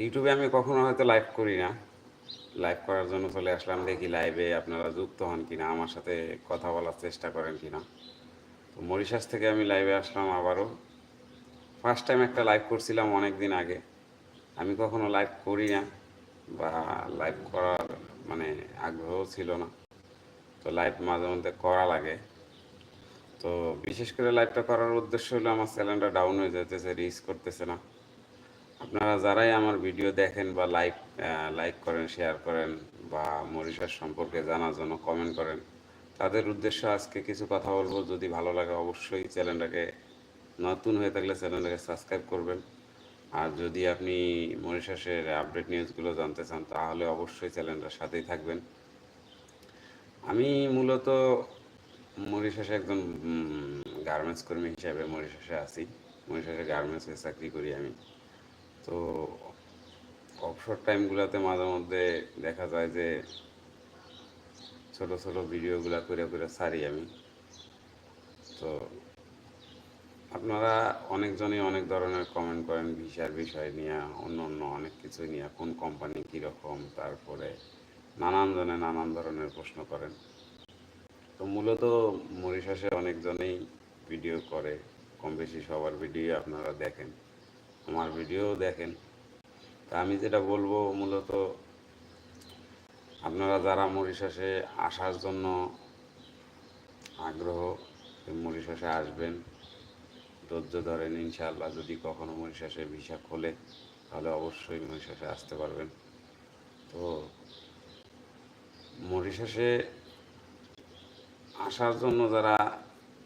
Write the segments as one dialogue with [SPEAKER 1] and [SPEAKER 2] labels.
[SPEAKER 1] ইউটিউবে আমি কখনো হয়তো লাইভ করি না। লাইভ করার জন্য চলে আসলাম, দেখি লাইভে আপনারা যুক্ত হন কিনা, আমার সাথে কথা বলার চেষ্টা করেন কিনা। তো মরিশাস থেকে আমি লাইভে আসলাম আবারও। ফার্স্ট টাইম একটা লাইভ করছিলাম অনেক দিন আগে। আমি কখনো লাইভ করি না বা লাইভ করার মানে আগ্রহ ছিল না। তো লাইভ মাঝে মধ্যে করা লাগে। তো বিশেষ করে লাইভটা করার উদ্দেশ্য হলো আমার চ্যানেলটা ডাউন হয়ে যেতেছে রিচ করতেছে না। আপনারা যারাই আমার ভিডিও দেখেন বা লাইক লাইক করেন শেয়ার করেন বা মরিশাস সম্পর্কে জানার জন্য কমেন্ট করেন, তাদের উদ্দেশ্য আজকে কিছু কথা বলব। যদি ভালো লাগে অবশ্যই চ্যানেলটাকে, নতুন হয়ে থাকলে চ্যানেলটাকে সাবস্ক্রাইব করবেন। আর যদি আপনি মরিশাসের আপডেট নিউজগুলো জানতে চান, তাহলে অবশ্যই চ্যানেলটার সাথেই থাকবেন। আমি মূলত মরিশাসে একজন গার্মেন্টস কর্মী হিসাবে মরিশাসে আছি। মরিশাসে গার্মেন্টসে চাকরি করি আমি। তো অবসর টাইমগুলোতে মাঝে মধ্যে দেখা যায় যে ছোট ছোট ভিডিওগুলো করে করে ছাড়ি আমি। তো আপনারা অনেকজনই অনেক ধরনের কমেন্ট করেন ভিসার বিষয় নিয়ে, অন্য অন্য অনেক কিছু নিয়ে, কোন কোম্পানি কীরকম, তারপরে নানান জনে নানান ধরনের প্রশ্ন করেন। তো মূলত মরিশাসে অনেকজনেই ভিডিও করে কম বেশি সবার ভিডিও আপনারা দেখেন। আমার ভিডিও দেখেন। তা আমি যেটা বলব মূলত, আপনারা যারা মরিশাসে আসার জন্য আগ্রহ মরিশাসে আসবেন, ধৈর্য ধরেন ইনশাআল্লাহ। যদি কখনো মরিশাসে ভিসা খোলে, তাহলে অবশ্যই মরিশাসে আসতে পারবেন। তো মরিশাসে আসার জন্য যারা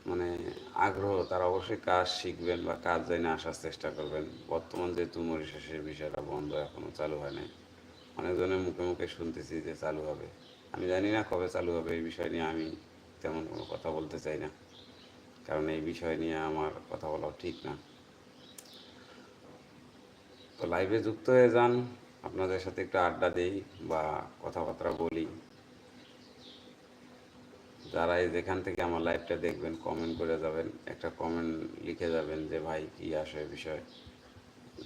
[SPEAKER 1] মানে আগ্রহ, তারা অবশ্যই কাজ শিখবেন বা কাজ জানে আসার চেষ্টা করবেন। বর্তমান যেহেতু মরিশাসের বিষয়টা বন্ধ এখনও চালু হয় নাই। অনেকজনের মুখে মুখে শুনতেছি যে চালু হবে। আমি জানি না কবে চালু হবে, এই বিষয় নিয়ে আমি তেমন কোনো কথা বলতে চাই না। কারণ এই বিষয় নিয়ে আমার কথা বলাও ঠিক না। তো লাইভে যুক্ত হয়ে যান। আপনাদের সাথে একটু আড্ডা দিই বা কথাবার্তা বলি। যারাই যেখান থেকে আমার লাইভটা দেখবেন কমেন্ট করে যাবেন, একটা কমেন্ট লিখে যাবেন যে, ভাই, কী আসে বিষয়?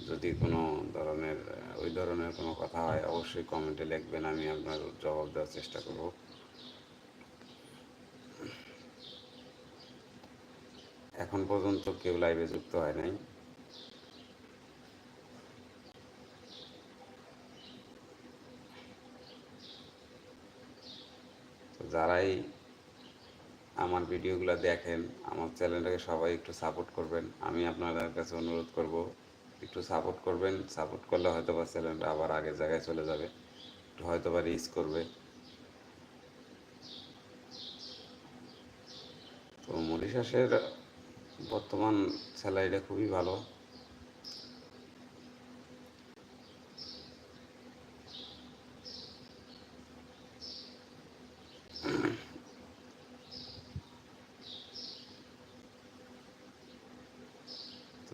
[SPEAKER 1] যদি কোনো ধরনের, ওই ধরনের কোনো কথা হয়, অবশ্যই কমেন্টে লিখবেন, আমি আপনার জবাব দেওয়ার চেষ্টা করব। এখন পর্যন্ত কেউ লাইভে যুক্ত হয় নাই। যারাই আমার ভিডিওগুলো দেখেন, আমার চ্যানেলটাকে সবাই একটু সাপোর্ট করবেন। আমি আপনাদের কাছে অনুরোধ করব, একটু সাপোর্ট করবেন। সাপোর্ট করলে হয়তো বা চ্যানেলটা আবার আগের জায়গায় চলে যাবে, একটু হয়তো বা রিচ করবে। তো মরিশাসের বর্তমান স্যালারিটা খুবই ভালো।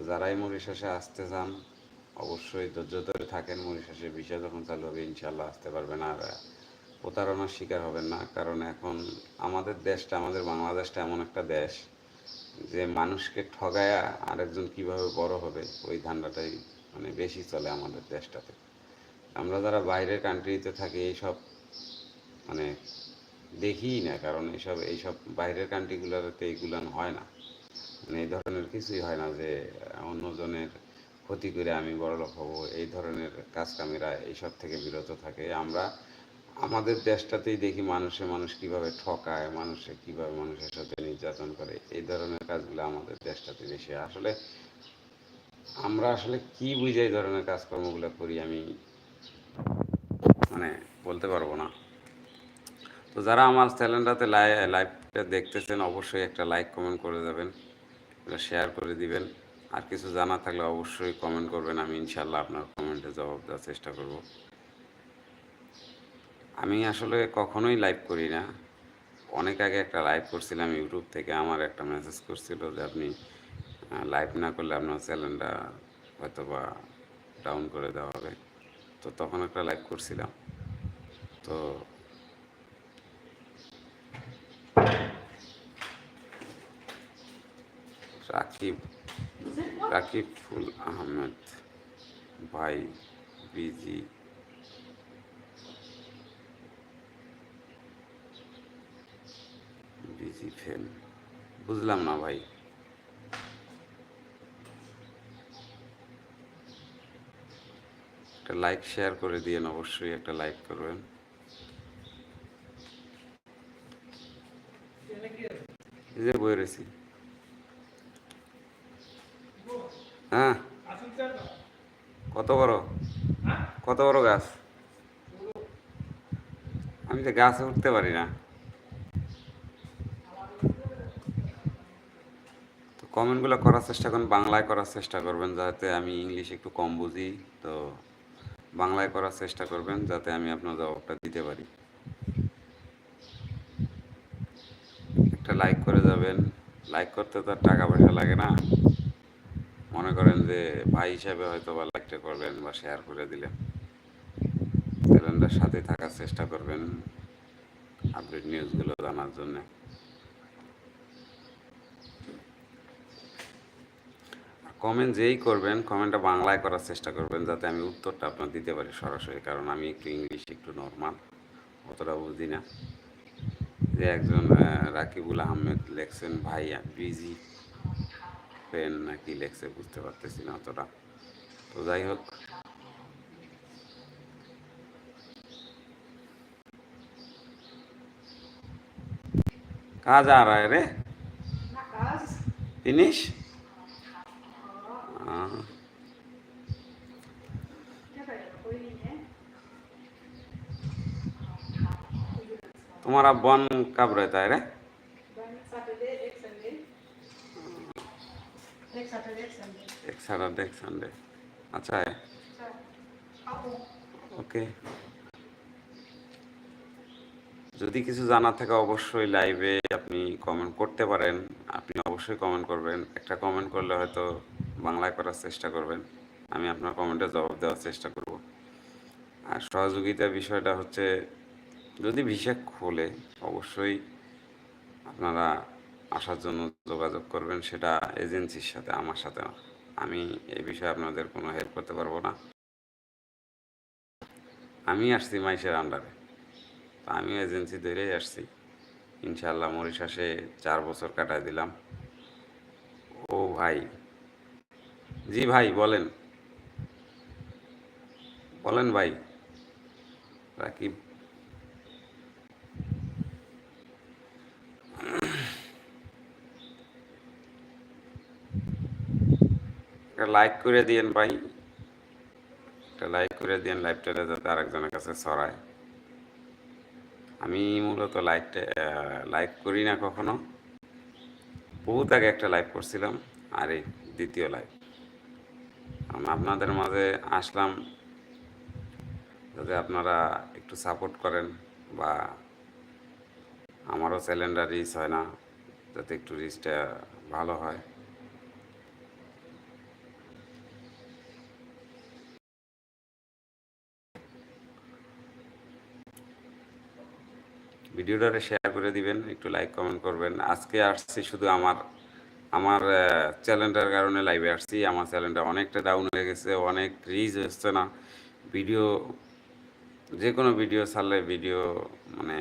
[SPEAKER 1] যারাই মরিশাসে আসতে চান, অবশ্যই ধৈর্য ধরে থাকেন মরিশাসের বিষয়, যখন চালু হবে ইনশাল্লাহ আসতে পারবেন। আর প্রতারণার শিকার হবেন না, কারণ এখন আমাদের দেশটা, আমাদের বাংলাদেশটা এমন একটা দেশ যে মানুষকে ঠগায়া আরেকজন কীভাবে বড় হবে, ওই ধান্দাটাই মানে বেশি চলে আমাদের দেশটাতে। আমরা যারা বাইরের কান্ট্রিতে থাকি, এইসব মানে দেখিই না, কারণ এইসব এইসব বাইরের কান্ট্রিগুলোতে এইগুলান হয় না। মানে এই ধরনের কিছুই হয় না যে অন্যজনের ক্ষতি করে আমি বড়লোক হব। এই ধরনের কাজ কামেরা এইসব থেকে বিরত থাকে। আমরা, আমাদের দেশটাতেই দেখি মানুষে মানুষ কীভাবে ঠকায়, মানুষে কীভাবে মানুষের সাথে নির্যাতন করে। এই ধরনের কাজগুলো আমাদের দেশটাতে বেশি আসলে আমরা আসলে কি বুঝে এই ধরনের কাজকর্মগুলো করি আমি মানে বলতে পারব না। তো যারা আমার চ্যানেলটাতে লাইভটা দেখতেছেন, অবশ্যই একটা লাইক, কমেন্ট করে যাবেন এটা শেয়ার করে দিবেন। আর কিছু জানা থাকলে অবশ্যই কমেন্ট করবেন, আমি ইনশাল্লাহ আপনার কমেন্টে জবাব দেওয়ার চেষ্টা করব। আমি আসলে কখনোই লাইভ করি না। অনেক আগে একটা লাইভ করছিলাম ইউটিউব থেকে, আমার একটা মেসেজ করছিল যে আপনি লাইভ না করলে আপনার চ্যানেলটা হয়তো বা ডাউন করে দেওয়া হবে। তো তখন একটা লাইভ করছিলাম। তো রাকিব রাকিব ফুল আহমেদ, ভাই বিজি। বিজি ফেন বুঝলাম না ভাই। একটা লাইক, শেয়ার করে দিয়েন, অবশ্যই একটা লাইক করবেন। যে বই রয়েছি। হ্যাঁ। কত বড়? কত বড় গাছ? আমি তো গাছে উঠতে পারি না। তো কমেন্টগুলো করার চেষ্টা করুন, বাংলায় করার চেষ্টা করবেন যাতে আমি ইংলিশ একটু কম বুঝি। তো বাংলায় করার চেষ্টা করবেন যাতে আমি আপনার জবাবটা দিতে পারি। একটা লাইক করে যাবেন। লাইক করতে তো টাকা পয়সা লাগে না। মনে করেন যে ভাই হিসাবে হয়তো বা লাইকটা করবেন বা শেয়ার করে দিলেন। সাথে থাকার চেষ্টা করবেন আপডেট নিউজগুলো জানার জন্য। কমেন্ট যেই করবেন কমেন্টটা বাংলায় করার চেষ্টা করবেন যাতে আমি উত্তরটা আপনার দিতে পারি সরাসরি, কারণ আমি একটু ইংলিশ একটু নর্মাল অতটা বুঝি না। যে একজন রাকিবুল আহমেদ লেখছেন ভাই বিজি ফ্রেন্ড নাকি লেখছে বুঝতে পারতেছি না অতটা তো যাই হোক कहाँ जा रहा है रे फिनिश हाँ तुम्हारा बन कब रहता है रे এক স্যাটারডে এক সানডে আচ্ছা। ওকে যদি কিছু জানার থাকে অবশ্যই লাইভে আপনি কমেন্ট করতে পারেন। আপনি অবশ্যই কমেন্ট করবেন। একটা কমেন্ট করলে হয়তো বাংলায় করার চেষ্টা করবেন। আমি আপনার কমেন্টে জবাব দেওয়ার চেষ্টা করব। আর সহযোগিতা বিষয়টা হচ্ছে যদি ভিসা খোলে অবশ্যই আপনারা আসার জন্য যোগাযোগ করবেন, সেটা এজেন্সির সাথে, আমার সাথে। আমি এই বিষয়ে আপনাদের কোনো হেল্প করতে পারব না। আমি আসছি মাইশের আন্ডারে তা আমি এজেন্সি ধরেই আসছি। ইনশাল্লাহ মরিশাসে চার বছর কাটায় দিলাম। ও ভাই। জি ভাই, বলেন। বলেন ভাই। রাকিব একটা লাইক করে দিয়েন ভাই। একটা লাইক করে দিয়েন লাইভটাতে যাতে আরেকজনের কাছে ছড়ায়। আমি মূলত লাইকটা লাইক করি না কখনো। বহুত আগে একটা লাইভ করছিলাম, আর এই দ্বিতীয় লাইভ আপনাদের মাঝে আসলাম, যাতে আপনারা একটু সাপোর্ট করেন বা আমারও চ্যানেলটা রিচ হয় না, যাতে একটু রিচটা ভালো হয়। ভিডিওটারে শেয়ার করে দিবেন, একটু লাইক কমেন্ট করবেন। আজকে আসছি শুধু আমার আমার চ্যানেলটার কারণে লাইভে আসছি। আমার চ্যানেলটা অনেকটা ডাউন হয়ে গেছে, অনেক রিচ হচ্ছে না। ভিডিও যে কোনো ভিডিও ছাড়লে ভিডিও মানে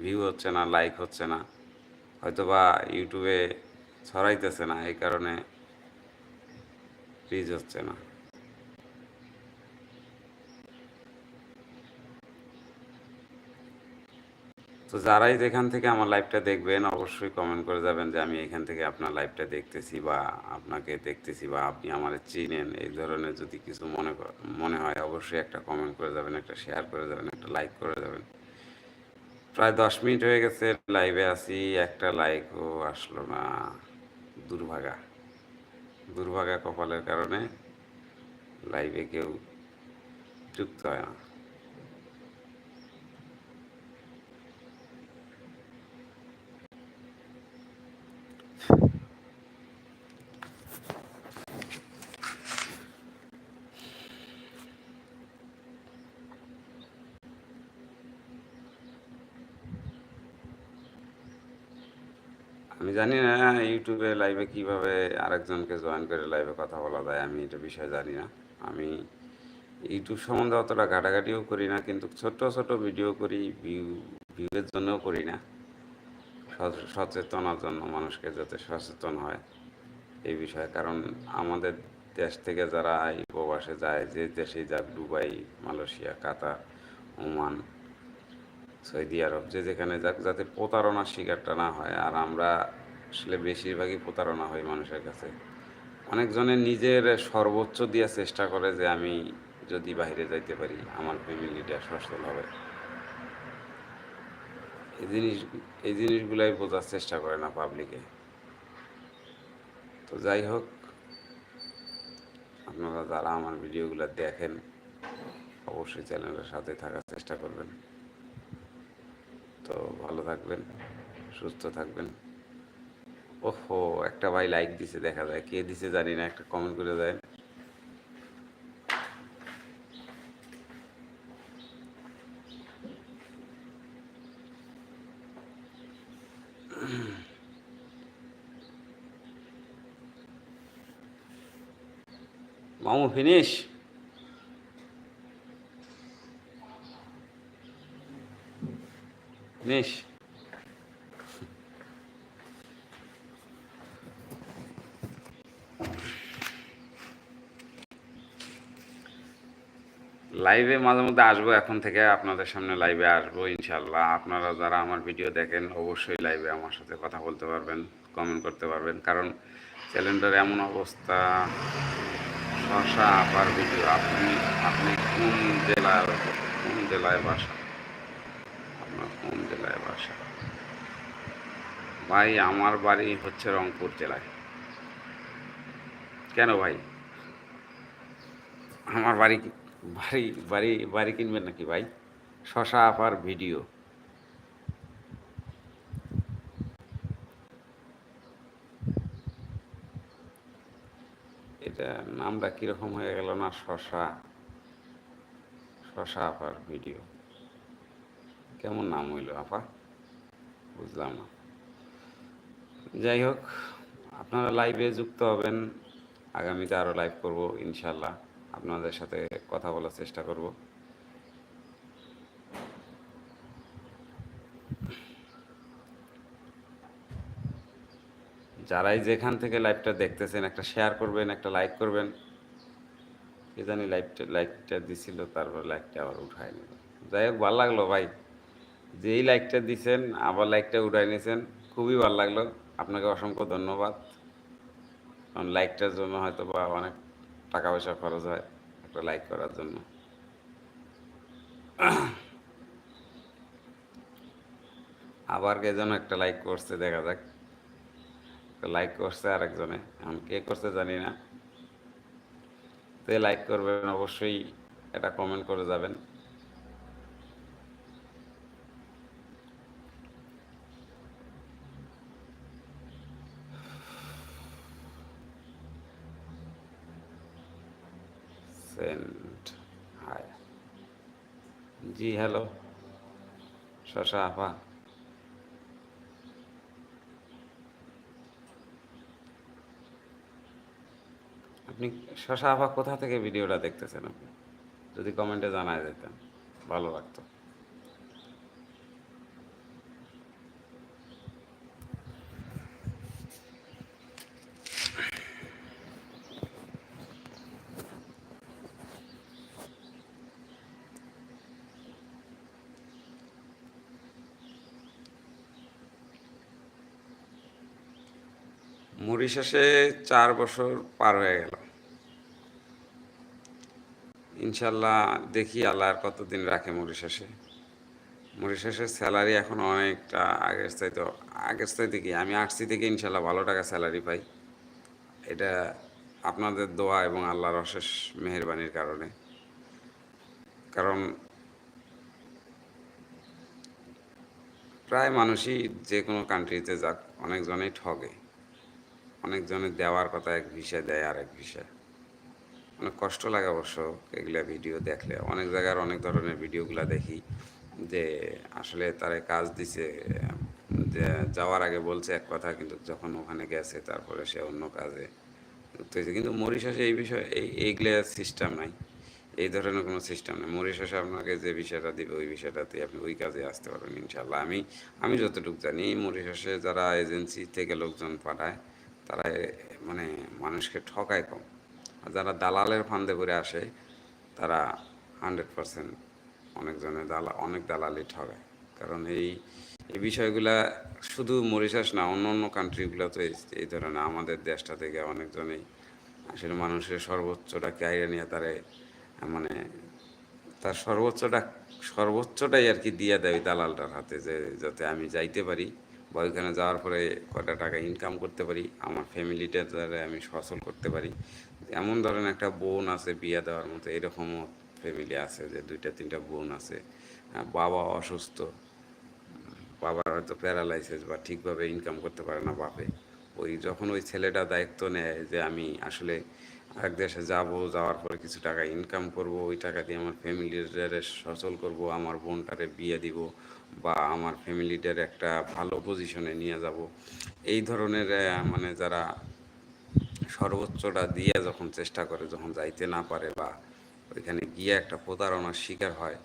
[SPEAKER 1] ভিউ হচ্ছে না লাইক হচ্ছে না। হয়তো বা ইউটিউবে ছড়াইতেছে না, এই কারণে রিচ হচ্ছে না। তো যারাই যেখান থেকে আমার লাইভটা দেখবেন, অবশ্যই কমেন্ট করে যাবেন যে আমি এখান থেকে আপনার লাইভটা দেখতেছি বা আপনাকে দেখতেছি বা আপনি আমার চিনেন, এই ধরনের যদি কিছু মনে মনে হয় অবশ্যই একটা কমেন্ট করে যাবেন, একটা শেয়ার করে যাবেন, একটা লাইক করে যাবেন। প্রায় দশ মিনিট হয়ে গেছে লাইভে আছি, একটা লাইকও আসলো না। দুর্ভাগা। দুর্ভাগা কপালের কারণে লাইভে কেউ যুক্ত হয় না। জানি না, ইউটিউবে লাইভে কীভাবে আরেকজনকে জয়েন করে লাইভে কথা বলা যায়, আমি এটা বিষয় জানি না। আমি ইউটিউব সম্বন্ধে অতটা ঘাটাঘাটিও করি না, কিন্তু ছোট ছোট ভিডিও করি ভিউ ভিউয়ের জন্যও করি না। সচেতনার জন্য মানুষকে যাতে সচেতন হয়, এই বিষয়ে। কারণ আমাদের দেশ থেকে যারা এই প্রবাসে যায়, যে দেশে যাক, Dubai, Malaysia, Qatar, Oman, Saudi Arab, যে যেখানে যাক, যাতে প্রতারণার শিকারটা না হয়। আর আমরা আসলে বেশিরভাগই প্রতারণা হয় মানুষের কাছে। অনেকজনে নিজের সর্বোচ্চ দিয়ে চেষ্টা করে যে আমি যদি বাইরে যাইতে পারি, আমার ফ্যামিলিটা সচ্ছল হবে। এই জিনিস, এই জিনিসগুলাই বোঝার চেষ্টা করে না পাবলিকে তো যাই হোক, আপনারা যারা আমার ভিডিওগুলো দেখেন, অবশ্যই চ্যানেলের সাথে থাকার চেষ্টা করবেন। তো ভালো থাকবেন, সুস্থ থাকবেন। ওহো, একটা ভাই লাইক দিছে, দেখা যায়। কে দিছে জানি না, একটা কমেন্ট করে দেয়। মামু ফিনিশ ফিনিশ লাইভে মাঝে মধ্যে আসব, এখন থেকে আপনাদের সামনে লাইভে আসব ইনশাল্লাহ আপনারা যারা আমার ভিডিও দেখেন, অবশ্যই লাইভে আমার সাথে কথা বলতে পারবেন কমেন্ট করতে পারবেন। কারণ চ্যানেলটার এমন অবস্থা, শশা আপার ভিডিও আপনি আপনি কোন জেলার, কোন জেলায় বাসা? আপনার কোন জেলায় বাসা? ভাই, আমার বাড়ি হচ্ছে রংপুর জেলায়। কেন ভাই? আমার বাড়ি বাড়ি বাড়ি বাড়ি কিনবেন নাকি ভাই? শশা আপার ভিডিও। এটা নামটা কীরকম হয়ে গেল না শশা? শশা আপার ভিডিও। কেমন নাম হইল আপা? বুঝলাম না। যাই হোক, আপনারা লাইভে যুক্ত হবেন। আগামীতে আরও লাইভ করব, ইনশাল্লাহ। আপনাদের সাথে কথা বলার চেষ্টা করব। যারাই যেখান থেকে লাইভটা দেখতেছেন, একটা শেয়ার করবেন, একটা লাইক করবেন। কে জানি লাইভটা লাইকটা দিছিল, তারপর লাইকটা আবার উঠায় নিল। যাই হোক, ভালো লাগল ভাই। যেই লাইকটা দিছেন, আবার লাইকটা উঠাই নিয়েছেন খুবই ভালো লাগল। আপনাকে অসংখ্য ধন্যবাদ। কারণ লাইকটার জন্য হয়তো বা অনেক টাকা পয়সা খরচ হয়, একটা লাইক করার জন্য। আবার কে যেন একটা লাইক করছে, দেখা যাক। লাইক করছে আরেকজনে। এখন কে করছে জানি না। তো লাইক করবেন, অবশ্যই এটা কমেন্ট করে যাবেন। সেন্ট হায়। জি, হ্যালো। শশা আপা। আপনি শশা আপা কোথা থেকে ভিডিওটা দেখতেছেন আপনি? যদি কমেন্টে জানায় যেতেন ভালো লাগতো। মরিশাসে চার বছর পার হয়ে গেল। ইনশাল্লাহ দেখি আল্লাহ আর কতদিন রাখে মরিশাসে। মরিশাসের স্যালারি এখন অনেকটা আগের চাইতে আগের চাইতে কি? আমি আসছি থেকে ইনশাল্লাহ ভালো টাকা স্যালারি পাই। এটা আপনাদের দোয়া এবং আল্লাহর অশেষ মেহরবানির কারণে। কারণ প্রায় মানুষই যে কোনো কান্ট্রিতে যাক, অনেকজনেই ঠগে। অনেকজনের দেওয়ার কথা, এক ভিসা দেয় আর এক ভিসা। অনেক কষ্ট লাগে অবশ্য এগুলা ভিডিও দেখলে। অনেক জায়গার অনেক ধরনের ভিডিওগুলা দেখি যে আসলে তারে কাজ দিছে যাওয়ার আগে বলছে এক কথা, কিন্তু যখন ওখানে গেছে তারপরে সে অন্য কাজে যুক্ত হয়েছে। কিন্তু মরিশাসে এই বিষয়ে, এই, এইগুলা সিস্টেম নাই। এই ধরনের কোনো সিস্টেম নেই। মরিশাসে আপনাকে যে বিষয়টা দিবে, ওই বিষয়টাতে আপনি ওই কাজে আসতে পারবেন ইনশাল্লাহ আমি আমি যতটুকু জানি, মরিশাসে যারা এজেন্সি থেকে লোকজন পাঠায় তারা মানে মানুষকে ঠকায় কম। আর যারা দালালের ফান্দে করে আসে, তারা হান্ড্রেড পারসেন্ট অনেকজনে দালা, অনেক দালালি ঠকায়। কারণ এই এই বিষয়গুলা শুধু মরিশাস না, অন্য অন্য কান্ট্রিগুলোতে এই- ধরনের আমাদের দেশটা থেকে অনেকজনেই আসলে মানুষের সর্বোচ্চটা কেড়ে নিয়ে তারে মানে তার সর্বোচ্চটা, সর্বোচ্চটাই আর কি দিয়ে দেয় দালালটার হাতে যে, যাতে আমি যাইতে পারি। বা ওইখানে যাওয়ার পরে কটা টাকা ইনকাম করতে পারি, আমার ফ্যামিলিটা দ্বারা আমি সচল করতে পারি। এমন ধরেন একটা বোন আছে বিয়ে দেওয়ার মতো, এরকমও ফ্যামিলি আছে যে দুইটা, তিনটা বোন আছে। বাবা অসুস্থ, বাবার হয়তো প্যারালাইসিস বা ঠিকভাবে ইনকাম করতে পারে না বাপে। ওই যখন ওই ছেলেটা দায়িত্ব নেয় যে আমি আসলে এক দেশে যাব, যাওয়ার পরে কিছু টাকা ইনকাম করব, ওই টাকা দিয়ে আমার ফ্যামিলির সচল করব, আমার বোনটারে বিয়ে দিব বা আমার ফ্যামিলিটার একটা ভালো পজিশনে নিয়ে যাব। এই ধরনের মানে যারা সর্বোচ্চটা দিয়ে যখন চেষ্টা করে, যখন যাইতে না পারে বা ওইখানে গিয়ে একটা প্রতারণার শিকার হয়,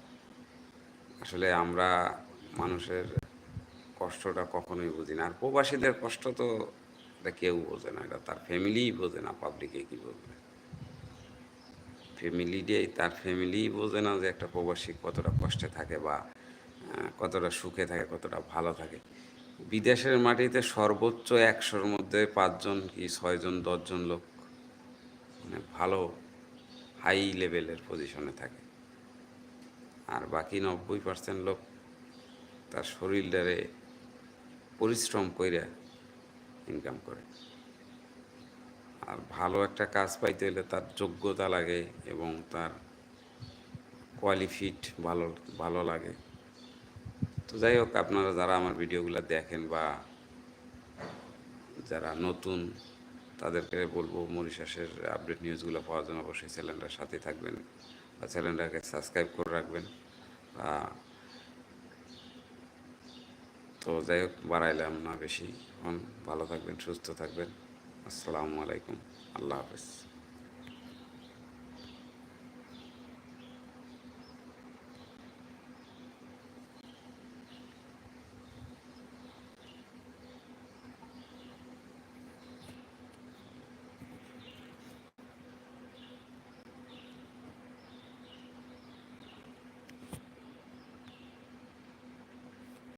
[SPEAKER 1] আসলে আমরা মানুষের কষ্টটা কখনোই বুঝি না। আর প্রবাসীদের কষ্ট তো এটা কেউ বোঝে না, এটা তার ফ্যামিলিই বোঝে না, পাবলিকে কি বলবে? ফ্যামিলিটাই, তার ফ্যামিলিই বোঝে না যে একটা প্রবাসী কতটা কষ্টে থাকে বা কতটা সুখে থাকে, কতটা ভালো থাকে। বিদেশের মাটিতে সর্বোচ্চ একশোর মধ্যে পাঁচজন কি ছয়জন, দশজন লোক মানে ভালো হাই লেভেলের পজিশনে থাকে। আর বাকি নব্বই পার্সেন্ট লোক তার শরীরটারে পরিশ্রম কইরা ইনকাম করে। আর ভালো একটা কাজ পাইতে হলে তার যোগ্যতা লাগে এবং তার কোয়ালিফিট ভালো ভালো লাগে। তো যাই হোক, আপনারা যারা আমার ভিডিওগুলো দেখেন বা যারা নতুন, তাদেরকে বলব মরিশাসের আপডেট নিউজগুলো পাওয়ার জন্য অবশ্যই চ্যানেলটার সাথে থাকবেন বা চ্যানেলটাকে সাবস্ক্রাইব করে রাখবেন। তো যাই হোক, বাড়াইলাম না বেশি। এখন ভালো থাকবেন, সুস্থ থাকবেন। আসসালামু আলাইকুম। আল্লাহ হাফেজ।